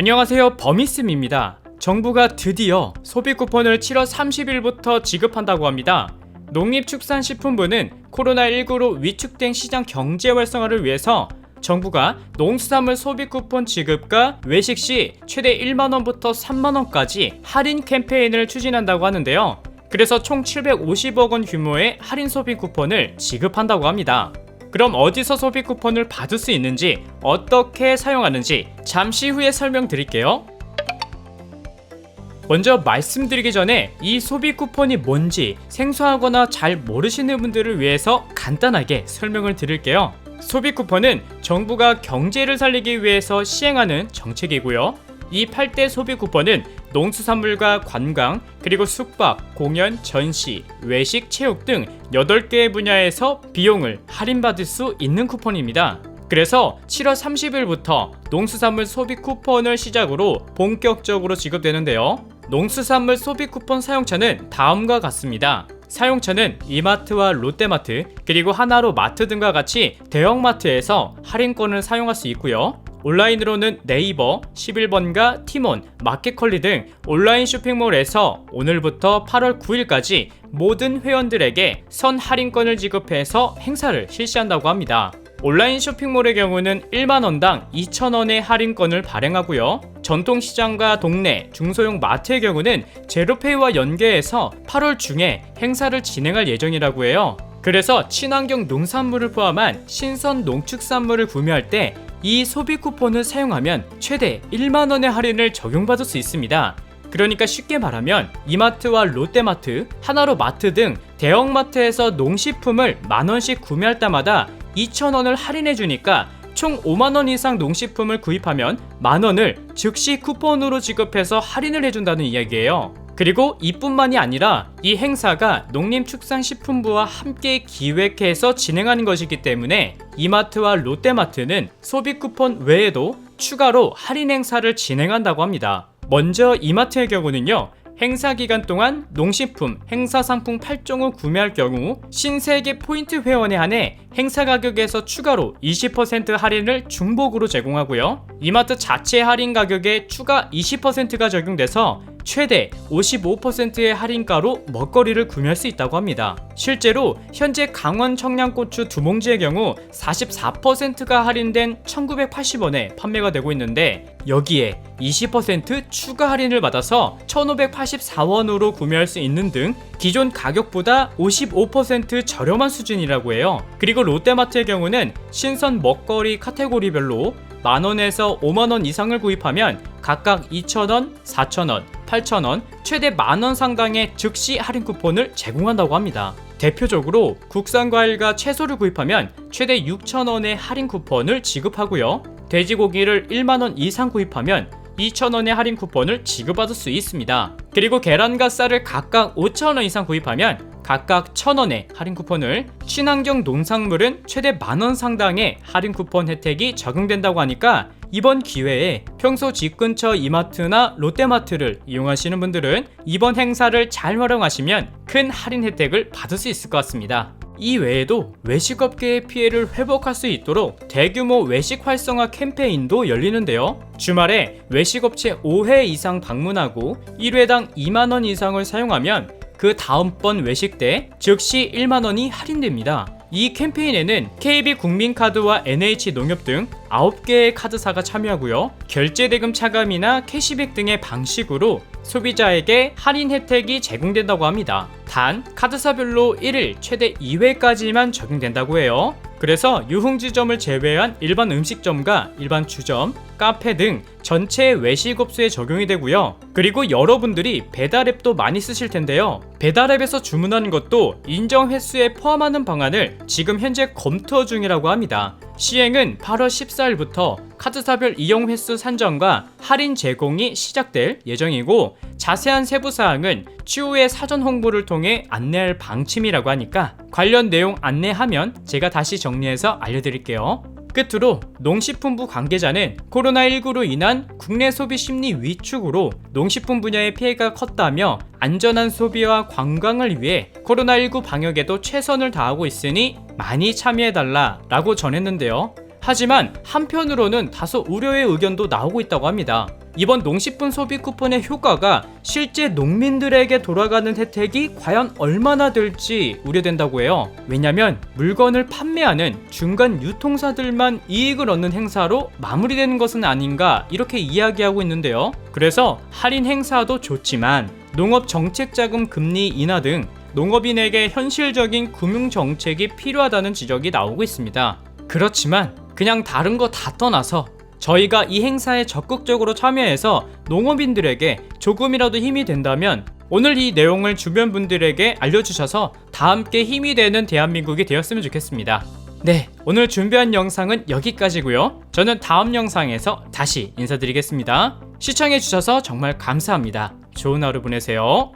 안녕하세요 버미스입니다. 정부가 드디어 소비 쿠폰을 7월 30일부터 지급한다고 합니다. 농림축산식품부는 코로나19로 위축된 시장 경제 활성화를 위해서 정부가 농수산물 소비 쿠폰 지급과 외식 시 최대 1만원부터 3만원까지 할인 캠페인을 추진한다고 하는데요. 그래서 총 750억 원 규모의 할인 소비 쿠폰을 지급한다고 합니다. 그럼 어디서 소비 쿠폰을 받을 수 있는지 어떻게 사용하는지 잠시 후에 설명드릴게요. 먼저 말씀드리기 전에 이 소비 쿠폰이 뭔지 생소하거나 잘 모르시는 분들을 위해서 간단하게 설명을 드릴게요. 소비 쿠폰은 정부가 경제를 살리기 위해서 시행하는 정책이고요. 이 8대 소비 쿠폰은 농수산물과 관광, 그리고 숙박, 공연, 전시, 외식, 체육 등 8개의 분야에서 비용을 할인받을 수 있는 쿠폰입니다. 그래서 7월 30일부터 농수산물 소비 쿠폰을 시작으로 본격적으로 지급되는데요. 농수산물 소비 쿠폰 사용처는 다음과 같습니다. 사용처는 이마트와 롯데마트 그리고 하나로 마트 등과 같이 대형마트에서 할인권을 사용할 수 있고요. 온라인으로는 네이버, 11번가, 티몬, 마켓컬리 등 온라인 쇼핑몰에서 오늘부터 8월 9일까지 모든 회원들에게 선 할인권을 지급해서 행사를 실시한다고 합니다. 온라인 쇼핑몰의 경우는 1만원당 2천원의 할인권을 발행하고요. 전통시장과 동네, 중소형 마트의 경우는 제로페이와 연계해서 8월 중에 행사를 진행할 예정이라고 해요. 그래서 친환경 농산물을 포함한 신선 농축산물을 구매할 때 이 소비 쿠폰을 사용하면 최대 1만원의 할인을 적용받을 수 있습니다. 그러니까 쉽게 말하면 이마트와 롯데마트, 하나로 마트 등 대형마트에서 농식품을 만원씩 구매할 때마다 2,000원을 할인해 주니까 총 5만원 이상 농식품을 구입하면 만원을 즉시 쿠폰으로 지급해서 할인을 해준다는 이야기예요. 그리고 이뿐만이 아니라 이 행사가 농림축산식품부와 함께 기획해서 진행하는 것이기 때문에 이마트와 롯데마트는 소비 쿠폰 외에도 추가로 할인 행사를 진행한다고 합니다. 먼저 이마트의 경우는요. 행사 기간 동안 농식품, 행사 상품 8종을 구매할 경우 신세계 포인트 회원에 한해 행사 가격에서 추가로 20% 할인을 중복으로 제공하고요. 이마트 자체 할인 가격에 추가 20%가 적용돼서 최대 55%의 할인가로 먹거리를 구매할 수 있다고 합니다. 실제로 현재 강원 청양고추 두 봉지의 경우 44%가 할인된 1980원에 판매가 되고 있는데 여기에 20% 추가 할인을 받아서 1584원으로 구매할 수 있는 등 기존 가격보다 55% 저렴한 수준이라고 해요. 그리고 롯데마트의 경우는 신선 먹거리 카테고리별로 만원에서 5만원 이상을 구입하면 각각 2,000원, 4,000원, 8,000원, 최대 만원 상당의 즉시 할인 쿠폰을 제공한다고 합니다. 대표적으로 국산 과일과 채소를 구입하면 최대 6,000원의 할인 쿠폰을 지급하고요. 돼지고기를 1만원 이상 구입하면 2,000원의 할인 쿠폰을 지급받을 수 있습니다. 그리고 계란과 쌀을 각각 5,000원 이상 구입하면 각각 1,000원의 할인 쿠폰을 친환경 농산물은 최대 만원 상당의 할인 쿠폰 혜택이 적용된다고 하니까 이번 기회에 평소 집 근처 이마트나 롯데마트를 이용하시는 분들은 이번 행사를 잘 활용하시면 큰 할인 혜택을 받을 수 있을 것 같습니다. 이 외에도 외식업계의 피해를 회복할 수 있도록 대규모 외식 활성화 캠페인도 열리는데요. 주말에 외식업체 5회 이상 방문하고 1회당 2만원 이상을 사용하면 그 다음번 외식 때 즉시 1만원이 할인됩니다. 이 캠페인에는 KB 국민카드와 NH 농협 등 9개의 카드사가 참여하고요. 결제대금 차감이나 캐시백 등의 방식으로 소비자에게 할인 혜택이 제공된다고 합니다. 단, 카드사별로 1일 최대 2회까지만 적용된다고 해요. 그래서 유흥지점을 제외한 일반 음식점과 일반 주점, 카페 등 전체 외식업소에 적용이 되고요. 그리고 여러분들이 배달앱도 많이 쓰실 텐데요. 배달앱에서 주문하는 것도 인정 횟수에 포함하는 방안을 지금 현재 검토 중이라고 합니다. 시행은 8월 14일부터 카드사별 이용 횟수 산정과 할인 제공이 시작될 예정이고 자세한 세부 사항은 추후에 사전 홍보를 통해 안내할 방침이라고 하니까 관련 내용 안내하면 제가 다시 정리해서 알려드릴게요. 끝으로 농식품부 관계자는 코로나19로 인한 국내 소비 심리 위축으로 농식품 분야의 피해가 컸다며 안전한 소비와 관광을 위해 코로나19 방역에도 최선을 다하고 있으니 많이 참여해달라 라고 전했는데요. 하지만 한편으로는 다소 우려의 의견도 나오고 있다고 합니다. 이번 농식품 소비 쿠폰의 효과가 실제 농민들에게 돌아가는 혜택이 과연 얼마나 될지 우려된다고 해요. 왜냐면 물건을 판매하는 중간 유통사들만 이익을 얻는 행사로 마무리되는 것은 아닌가 이렇게 이야기하고 있는데요. 그래서 할인 행사도 좋지만 농업 정책 자금 금리 인하 등 농업인에게 현실적인 금융 정책이 필요하다는 지적이 나오고 있습니다. 그렇지만 그냥 다른 거 다 떠나서 저희가 이 행사에 적극적으로 참여해서 농업인들에게 조금이라도 힘이 된다면 오늘 이 내용을 주변 분들에게 알려주셔서 다 함께 힘이 되는 대한민국이 되었으면 좋겠습니다. 네, 오늘 준비한 영상은 여기까지고요. 저는 다음 영상에서 다시 인사드리겠습니다. 시청해주셔서 정말 감사합니다. 좋은 하루 보내세요.